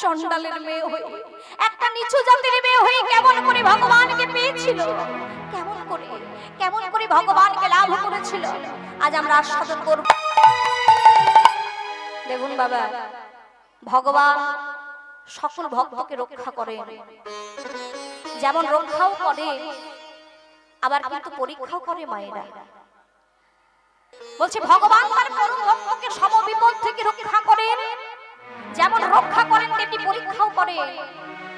চন্ডালের মেয়ে হয়ে, একটা নিচু জাতির মেয়ে হয়ে কেমন করে ভগবানকে পেয়েছিল? কেমন করে? কেমন করে ভগবানকে লাভ করেছিল? আজ আমরা আস্বাদন করব। দেখুন বাবা, ভগবান সকল ভক্তকে রক্ষা করে যেমন রক্ষাও করে, আবার কিন্তু পরীক্ষাও করে মায়েরা। বলছে, ভগবান তার পরম ভক্তকে সমবিপদ থেকে রক্ষা করেন। যেমন রক্ষা করেন তেমনি পরীক্ষাও করে।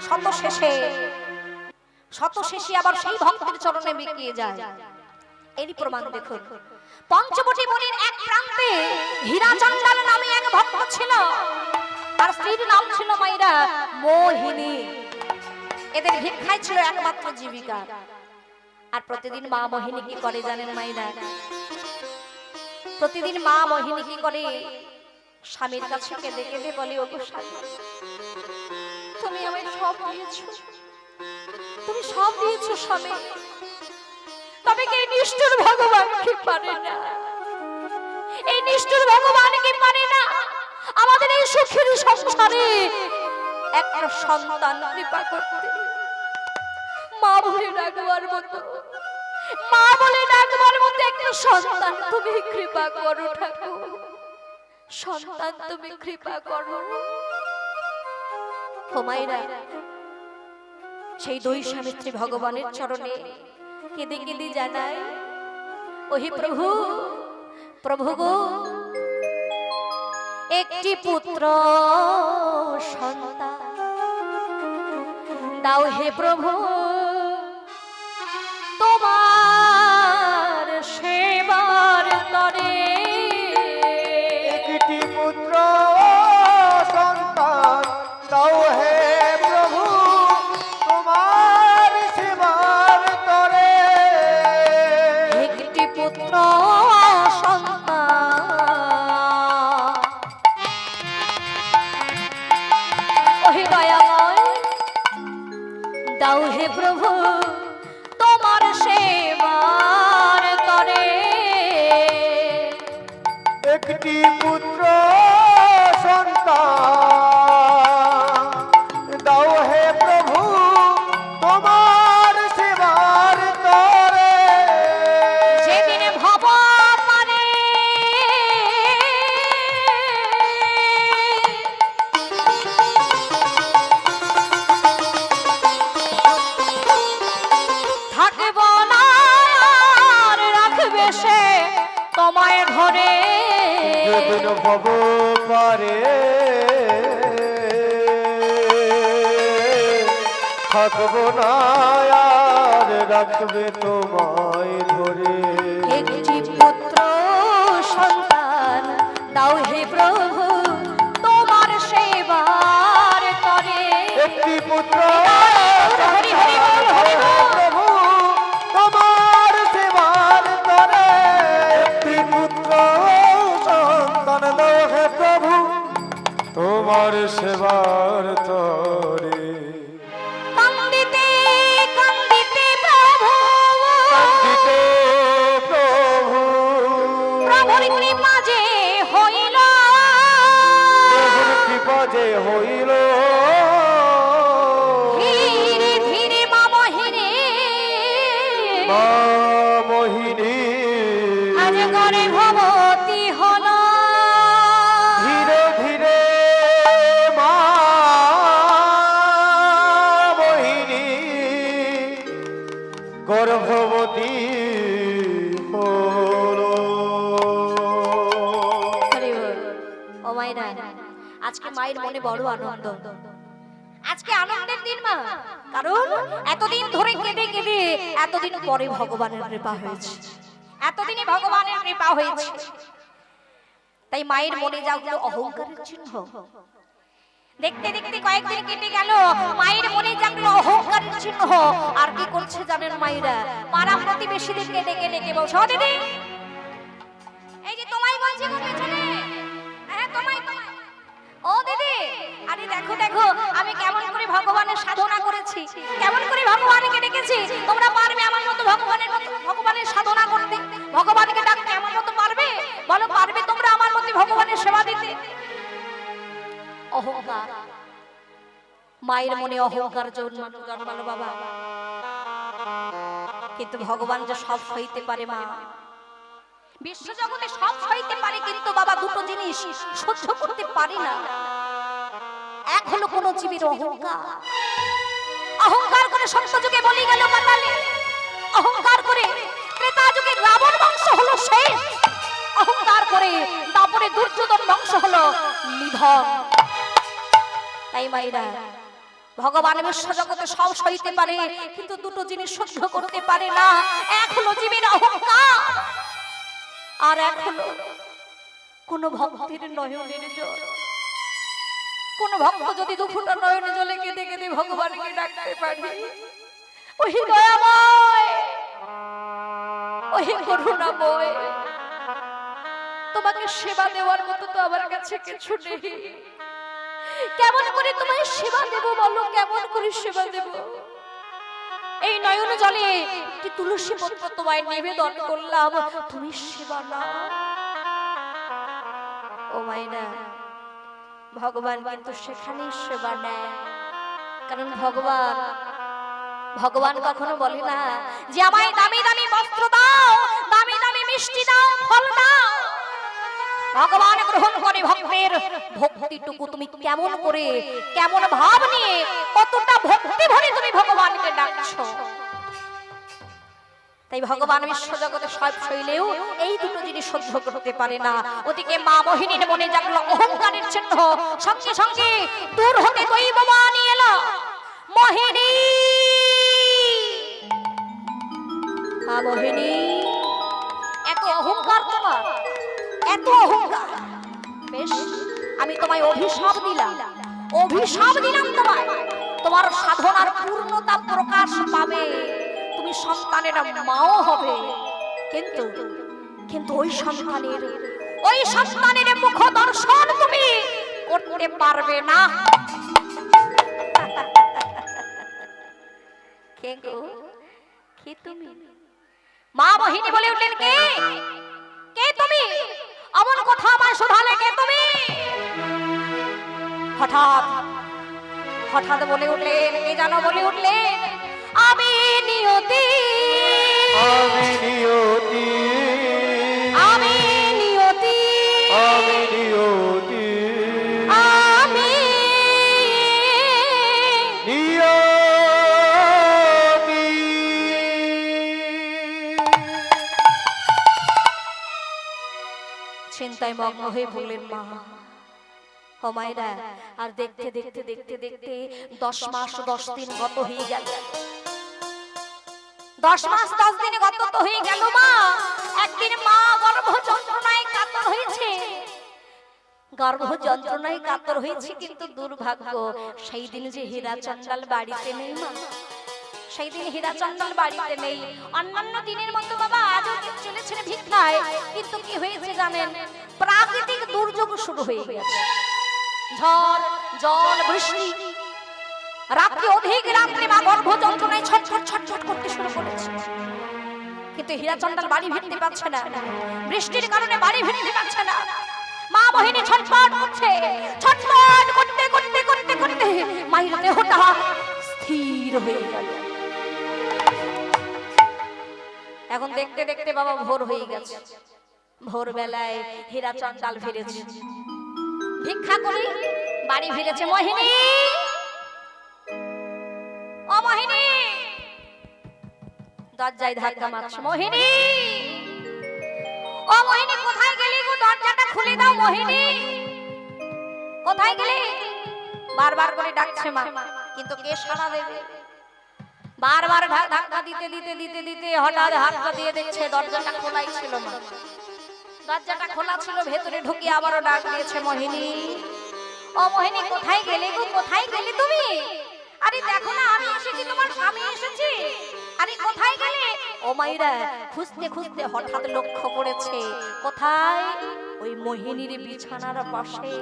শত শেষে শত শেষে আবার সেই ভক্তের চরণে বিকিয়ে যায়। এরই প্রমাণ দেখুন। পঞ্চবটি মুনির এক প্রান্তে হীরা চন্ডাল নামে এক ভক্ত ছিল। তার স্ত্রীর নাম ছিল মাইরা মোহিনী। এদের ভিক্ষায় ছিল একমাত্র জীবিকা। আর প্রতিদিন মা মোহিনী কি করে জানেন মাইরা? প্রতিদিন মা মোহিনী কি করে স্বামীর কাছে কেঁদে কেঁদে বলে ওগো স্বামী। তুমি আমায় সব দিয়েছ। তুমি সব দিয়েছ স্বামী। তবে কি নিষ্ঠুর ভগবান কি পারে না? এই নিষ্ঠুর ভগবান কি পারে না? আমাদের এই সুখের সংসারে একটা সন্তান কৃপা করতে। মা বলে ডাকবার মতো। মা বলে ডাকবার মতো একটা সন্তান তুমি কৃপা করো ঠাকুর। সন্তান তুমি কৃপা করো। হোমাইরা সেই দুই স্বামী ভগবানের চরণে কেঁদে কেঁদে জানায় ওহি প্রভু প্রভু গো একটি পুত্র সন্তান। দাও হে প্রভু পুত্র প্রভু তোমার সেবার করে একটি পুত্র। হরি হরি। যে হইল আনন্দ। আজকে আনন্দের দিন মা। কারণ এতদিন ধরে কেঁদে কেঁদে এতদিন পরে ভগবানের কৃপা হয়েছে। এতদিনে ভগবানের কৃপা হয়েছে। তাই মায়ের মনে যাগুলো অহংকারের চিহ্ন। দেখতে দেখতে কয়েকদিন কেটে গেল, মায়ের মনে জাগলো অহংকারের চিহ্ন। আর কি করছে জানেন মায়েরা? পাড়া প্রতিবেশীদেরকে ডেকে ডেকে বলছে, "ও দিদি, এই যে তোমায় বলছে পেছনে। হ্যাঁ তোমায়। ও দিদি, আরে দেখো দেখো, আমি কেমন করে ভগবানের সাধনা করেছি। কেমন করে ভগবানকে ডেকেছি? তোমরা পারবে আমার মতো ভগবানের মতো ভগবানের সাধনা করতে। ভগবানকে ডাকতে আমার মতো পারবে? বলো, পারবে তোমরা আমার মতো ভগবানের সেবা দিতে? অহংকার। মায়ের মনে অহংকার জন্মালো বাবা। কিন্তু ভগবান যে সব সইতে পারে মা। বিশ্বজগতে সব সইতে পারে কিন্তু বাবা দুটো জিনিস সহ্য করতে পারি না। এক হলো কোন জীবের অহংকার। অহংকার করে সত্য যুগে বলি গেল পাতালে। অহংকার করে ত্রেতা যুগে রাবণ বংশ হলো শেষ। অহংকার করে তারপরে দুর্যোধন বংশ হলো নিধন। তাই মাইরা ভগবান বিশ্ব জগতে সব সইতে পারে, কিন্তু দুটো জিনিস সহ্য করতে পারে না। এক হলো জীবের অহংকার। আর এক কোন ভক্তের নয়নের জল। কোন ভক্ত যদি দুফুটা নয়নে জলে কেঁদে কেঁদে ভগবানকে ডাকতে পারে ওই দয়াময় ওই করুণাময়। তোমাকে সেবা দেওয়ার মতো তো আমার কাছে কিছু নেই। কেমন করে তোমায় সেবা দেব বলো? কেমন করে সেবা দেব? এই নয়ন জলে একটি তুলসী পত্র তোমায় নিবেদন করলাম। তুমি সেবা না ও মাইনা ভগবান কিন্তু সেখানেই সেবা নেয়। কারণ ভগবান ভগবান কখনো বলে না যে আমায় দামি দামি বস্ত্র দাও, দামি দামি মিষ্টি দাও, ফল ভগবান গ্রহণ করে ভক্তের ভক্তিটুকু তুমি কেমন করে, কেমন ভাব নিয়ে কতটা ভক্তি ভরে তুমি ভগবানকে ডাকছো? তাই ভগবান বিশ্বজগতে সব শৈলেও এই দুটো জিনিস সহ্য করতে পারে না। ওদিকে মা মোহিনীর মনে জাগলো অহংকারের চিহ্ন। সঙ্গে সঙ্গে দূর হতে দৈববাণী এলো। মোহিনী! মা মোহিনী! এত অহংকার তোমার। এত অহংকার। বেশ, আমি তোমায় অভিশাপ দিলাম। অভিশাপ দিলাম তোমায়। তোমার সাধনার পূর্ণতা প্রকাশ পাবে। তুমি সন্তানের মাও হবে। কিন্তু কিন্তু ওই সন্তানের ওই সন্তানের মুখ দর্শন তুমি করতে পারবে না। কে গো? কে তুমি? মা মোহিনী বলে উঠলেন কে? কে তুমি? অমন কথা আমার শোধালে কে তুমি? হঠাৎ হঠাৎ বলে উঠলেন কে জানো বলে উঠলেন আমি নিয়তি। আমি নিয়তি। মগ্ন হয়ে বললেন, মা, ও মায়েরা, আর দেখতে দেখতে দেখতে দেখতে দশ মাস দশ দিন গত হয়ে গেল। দশ মাস দশ দিন গত তো হয়ে গেল, মা। একদিন মা গর্ভ যন্ত্রণায় কাতর হয়েছে। গর্ভ যন্ত্রণায় কাতর হয়েছে কিন্তু দুর্ভাগ্য, সেই দিন যে হীরা চন্ডাল বাড়িতে নেই, মা। সেই দিন হীরা চন্ডাল বাড়িতে নেই। অন্যান্য দিনের মতো বাবা আজও চলেছেন ভিক্ষায় কিন্তু কি হয়েছে জানেন? প্রাকৃতিক দুর্যোগ শুরু হয়ে গেছে ঝড়, জল, বৃষ্টি, রাত্রি অধিক রাত্রে মা গর্ভ যন্ত্রণায় ছটছট ছটছট করতে শুরু করেছে। কিন্তু হীরাচন্দাল বাড়ি ভিড়তে পারছে না। বৃষ্টির কারণে বাড়ি ভিড়তে পারছে না। মা বহিনী ছটফট করছে। ছটফট করতে করতে করতে করতে মায়ের দেহটা স্থির হয়ে গেল। এখন দেখতে দেখতে বাবা ভোর হয়ে গেছে। ভোর বেলায় হীরা চন্ডাল ফিরেছে। ভিক্ষা করি, বাড়ি ফিরেছে মোহিনী। ও মোহিনী! দরজায় ধাক্কা মারছে মোহিনী। ও মোহিনী, কোথায় গেলি গো? দরজাটা খুলে দাও মোহিনী। কোথায় গেলি? বারবার করে ডাকছে মা, কিন্তু কে সাড়া দেবে বারবার ধাক্কা দিতে দিতে দিতে দিতে হঠাৎ হাতটা দিয়ে দেখছে দরজাটা খোলাই ছিল মা দরজাটা খোলা ছিল, ভেতরে ঢুকে আবারও ডাক দিয়েছে মোহিনী। ও মোহিনী, কোথায় গেলে গো? কোথায় গেলে তুমি? আরে দেখো না, আমি এসেছি, তোমার স্বামী এসেছি। আরে কোথায় গেলে? ও মাইরা, খুঁজতে খুঁজতে হঠাৎ লক্ষ্য করেছে। কোথায়? ওই মোহিনীর বিছানার পাশে।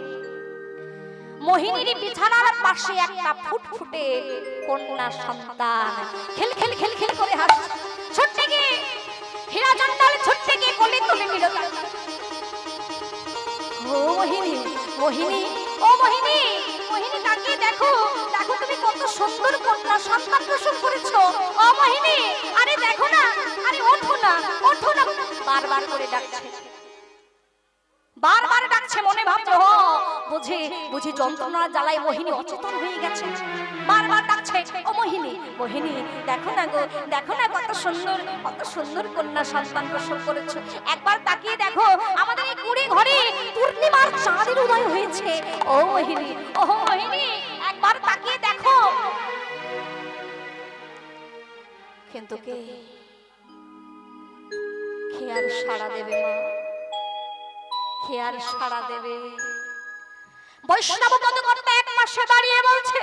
মোহিনীর বিছানার পাশে একটা ফুটফুটে কন্যা সন্তান। খেল খেল খেল খেল করে হাসছে। ছুটতে গিয়ে হীরা জন্ডাল ছুটতে গিয়ে কোলে তুলে নিল। ও মোহিনী মোহিনী, ও মোহিনী মোহিনী তাকিয়ে দেখো দেখো তুমি কত সুন্দর কন্যা সন্তান প্রসব করেছ। ও মোহিনী, আরে দেখো না, আরে ওঠো না ওঠো না। বারবার করে ডাকছে। বারবার ডাকছে মনে ভাবছে ও বুঝি বুঝি যন্ত্রণার জ্বালায় মোহিনী অচেতন হয়ে গেছে। বারবার ডাকছে, ও মোহিনী মোহিনী, দেখো না গো, দেখো না কত সুন্দর কত সুন্দর কন্যা সন্তান প্রসব করেছ। একবার তাকিয়ে দেখো, আমাদের এই কুড়ি ঘরে পূর্ণিমার চাঁদের উদয় হয়েছে। ও মোহিনী ও মোহিনী, একবার তাকিয়ে দেখো। কিন্তু কে? কে আর দেবে মা? আর সাড়া দেবে। বৈষ্ণব কত করতে এক পাশে দাঁড়িয়ে বলছে।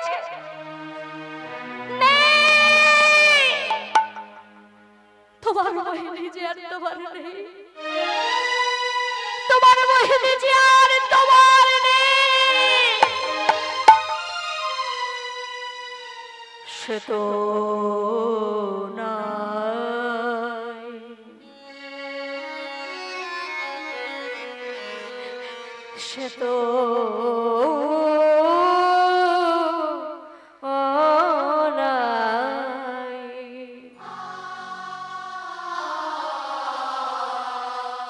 তোমার বহিনী যে আর তোমার নেই। তোমার বহিনী যে আর তোমার নেই। সে তো তো।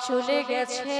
চলে গেছে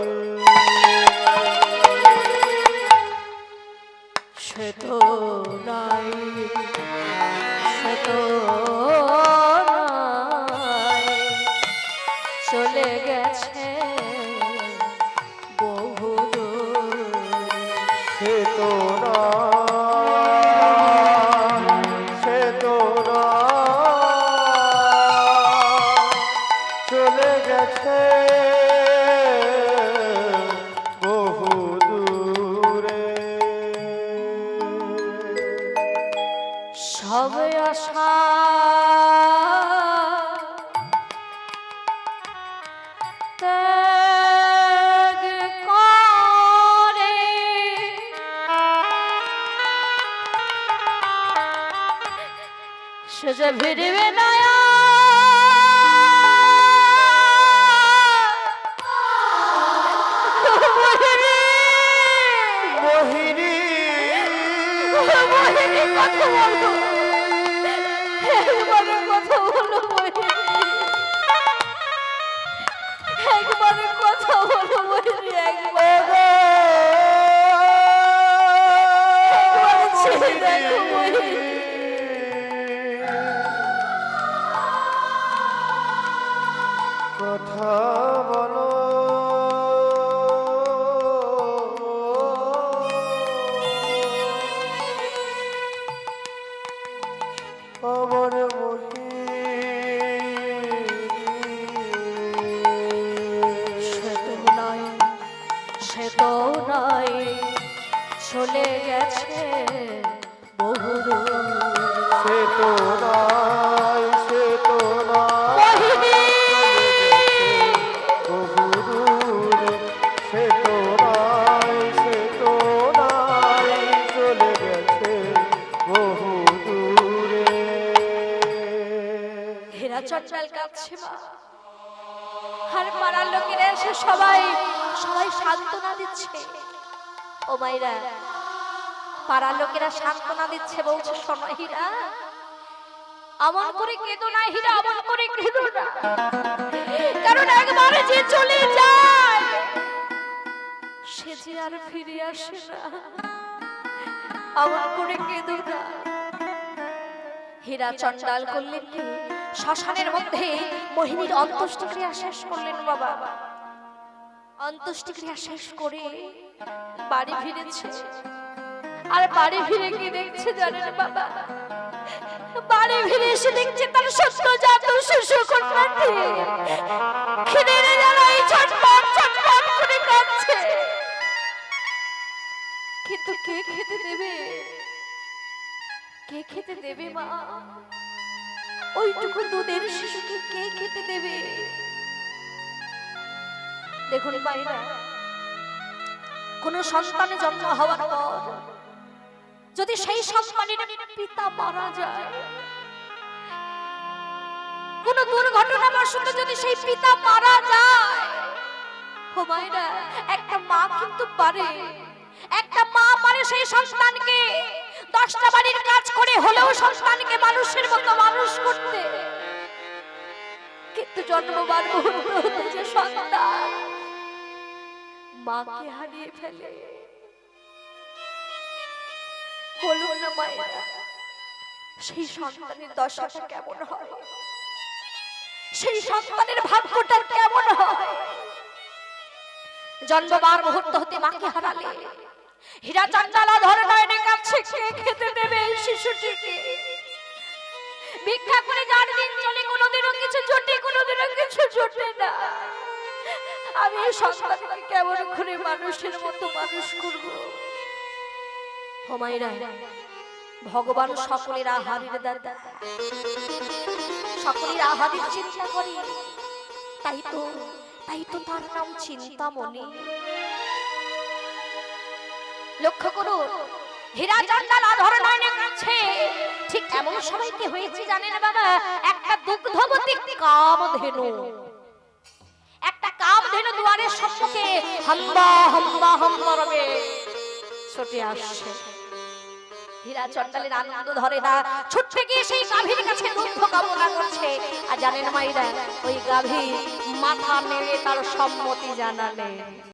চলে গেছে। সে ফিরবে না। একবারে কথা বলো বলো। একবারে চলে গেছে সে তো সে তো বহু সে তো নাই সে তো নাই। চলে গেছে বহু দূরে। হেরা চট্টাল কাঁদছে মা। আর পাড়ার লোকেরা এসে সবাই সবাই সান্ত্বনা দিচ্ছে। ও মাইরা পাড়ার লোকেরা সান্ত্বনা দিচ্ছে, বলছে, শোনো হীরা। আমন করে কেঁদো না হীরা আমন করে কেঁদো না। কারণ একবার যে চলে যায়, সে যে আর ফিরে আসে না। আমন করে কেঁদো না। হীরা চন্ডাল করলেন কি? শ্মশানের মধ্যে মোহিনীর অন্ত্যেষ্টিক্রিয়া শেষ করলেন বাবা। অন্ত্যেষ্টিক্রিয়া শেষ করে বাড়ি ফিরেছে? আর বাড়ি ফিরে কি দেখছে জানেন বাবা? বাড়ি ফিরে এসে দেখছে তার সত্য জাত শিশু কন্যা রাতে খিদের জ্বালায় ছটফট ছটফট করে কাঁদছে। কিন্তু কে খেতে দেবে? কে খেতে দেবে মা? ওইটুকু দুধের শিশুকে কে খেতে দেবে? দেখুন বাইরা কোন সন্তানের জন্ম হওয়ার পর যদি সেই সন্তানের পিতা মারা যায়, কোন দুর্ঘটনাবশত যদি সেই পিতা মারা যায় একটা মা কিন্তু পারে। একটা মা পারে সেই সন্তানকে। দশটা বাড়ির কাজ করে হলেও সন্তানকে মানুষের মতো মানুষ করতে। কিন্তু জন্মবার যে সন্তান। মাকে হারিয়ে ফেলে। বলুন না মায়েরা, সেই সন্তানের দশাটা কেমন হয়? সেই সন্তানের ভাগ্যটা কেমন হয়? জন্মবার মুহূর্ত হতে মাকে হারালে হীরা চাঞ্চালা ধরে নয়নের কাছে খেতে দেবে এই শিশুটিকে? ভিক্ষা করে যার দিন চলে, কোনোদিনও কিছু জোটে, কোনোদিনও কিছু জোটে না। আমি এই সন্তানকে কেমন করে মানুষের মতো মানুষ করব? হোমাইরা ভগবান সকলের আহারের দাদা সকলের আহারের চিন্তা করি। তাই তো তাই তো তার নাম চিন্তামণি লক্ষ্য করুন হীরা চন্ডাল আধর নয়নের কাছে ঠিক এমন সময় কি হয়েছে জানেন বাবা? একটা দুগ্ধবতী কামধেনু। সম্মুখে রবে ছুটে আসছে হীরা আনন্দ ধরে না, ছুটতে গিয়ে সেই গাভীর কাছে দুঃখ কামনা করছে। আর জানেন মাইরা, ওই গাভীর মাথা নেড়ে তার সম্মতি জানালে।